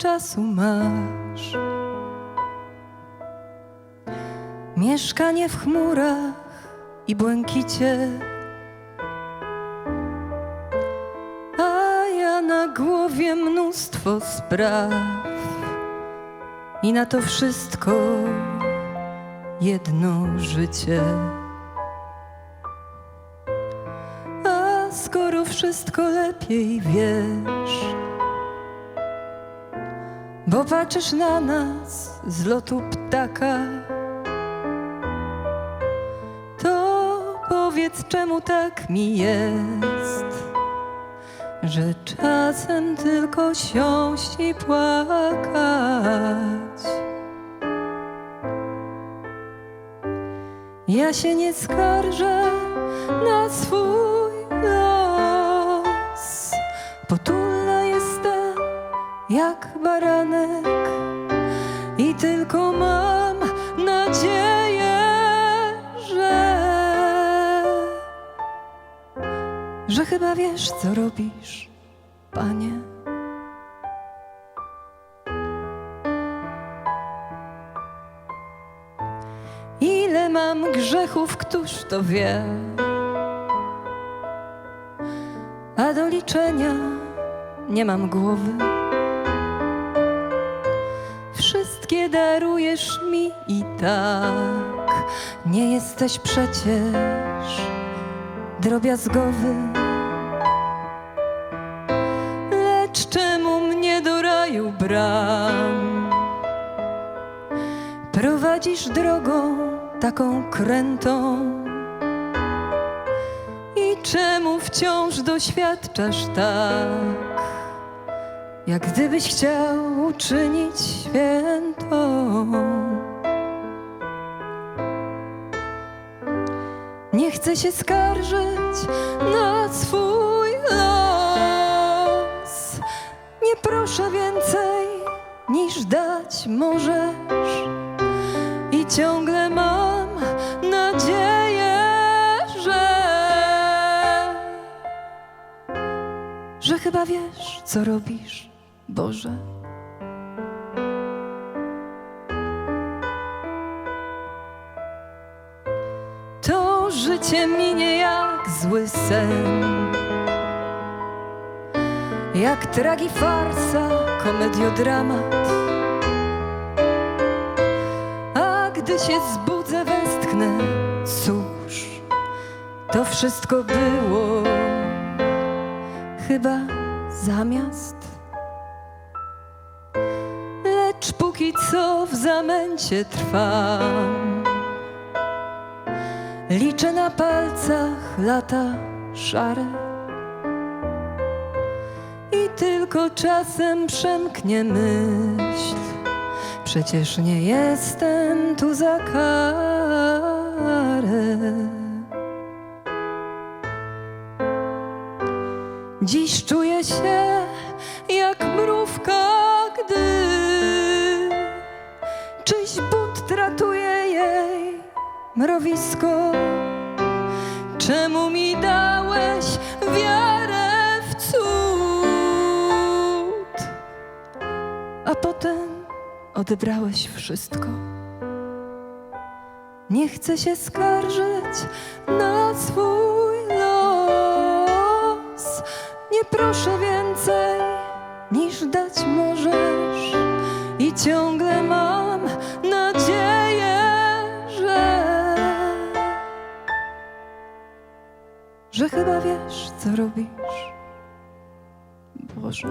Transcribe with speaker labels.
Speaker 1: czasu masz. Mieszkanie w chmurach i błękicie, a ja na głowie mnóstwo spraw. I na to wszystko jedno życie. A skoro wszystko lepiej wiesz, bo patrzysz na nas z lotu ptaka, to powiedz, czemu tak mi jest, że czasem tylko siąść i płakać. Ja się nie skarżę na swój los. Potulna jestem jak baranek i tylko mam nadzieję, że że chyba wiesz, co robisz, panie. Ile mam grzechów, któż to wie? A do liczenia nie mam głowy. Wszystkie darujesz mi i tak. Nie jesteś przecież drobiazgowy. Lecz czemu mnie do raju bram? Prowadzisz drogą taką krętą I czemu wciąż doświadczasz tak Jak gdybyś chciał uczynić świętą Nie chcę się skarżyć na swój los. Nie proszę więcej niż dać możesz. I ciągle mam nadzieję, że że chyba wiesz, co robisz, Boże. To życie minie jak zły sen. Jak tragifarsa, komediodramat. A gdy się zbudzę, westchnę, cóż, to wszystko było chyba zamiast. Póki co w zamęcie trwam, liczę na palcach lata szare. I tylko czasem przemknie myśl, Przecież nie jestem tu za karę. Dziś czuję się jak tratuje jej mrowisko. Czemu mi dałeś wiarę w cud? A potem odebrałeś wszystko. Nie chcę się skarżyć na swój los. Nie proszę więcej niż dać możesz. I ciągle chyba wiesz, co robisz, Boże.